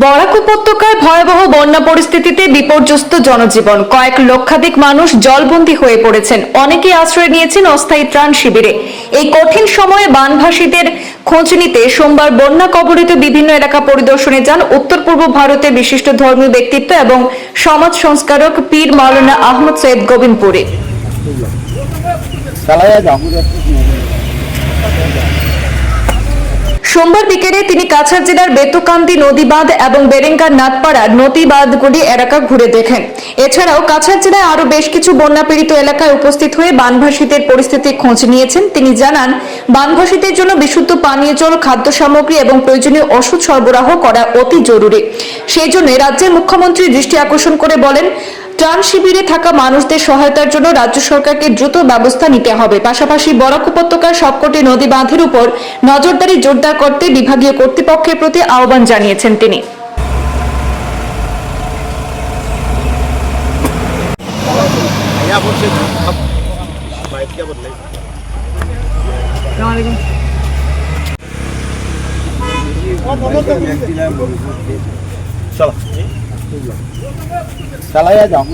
বরাক উপত্যকায় ভয়াবহ বন্যা পরিস্থিতিতে বিপর্যস্ত জনজীবন। কয়েক লক্ষাধিক মানুষ জলবন্দী হয়ে পড়েছেন। অনেকে আশ্রয় নিয়েছেন অস্থায়ী ত্রাণ শিবিরে। এই কঠিন সময়ে বানভাসীদের খোঁজ নিতে সোমবার বন্যা কবলিত বিভিন্ন এলাকা পরিদর্শনে যান উত্তর পূর্ব ভারতের বিশিষ্ট ধর্মীয় ব্যক্তিত্ব এবং সমাজ সংস্কারক পীর মাওলানা আহমদ সৈয়দ গোবিন্দপুরে। সোমবার বিকেলে তিনি কাছাড় জেলার বেতুকান্দি নদী বাঁধ এবং বেরেঙ্গার নাথপাড়ার নদী বাঁধগুলি এলাকা ঘুরে দেখেন। এছাড়াও কাছাড় জেলায় আরও বেশ কিছু বন্যা পীড়িত এলাকায় উপস্থিত হয়ে বানভাসীদের পরিস্থিতির খোঁজ নিয়েছেন। তিনি জানান বানভাসীদের জন্য বিশুদ্ধ পানীয় জল, খাদ্য সামগ্রী এবং প্রয়োজনীয় ওষুধ সরবরাহ করা অতি জরুরি। সেই জন্য রাজ্যের মুখ্যমন্ত্রী দৃষ্টি আকর্ষণ করে বলেন ত্রাণ শিবিরে থাকা মানুষদের সহায়তার জন্য রাজ্য সরকারকে দ্রুত ব্যবস্থা নিতে হবে। পাশাপাশি বরাক উপত্যকার সবকটি নদী বাঁধের উপর নজরদারি জোরদার করতে বিভাগীয় কর্তৃপক্ষের প্রতি আহ্বান জানিয়েছেন তিনি। या चालाया जाओ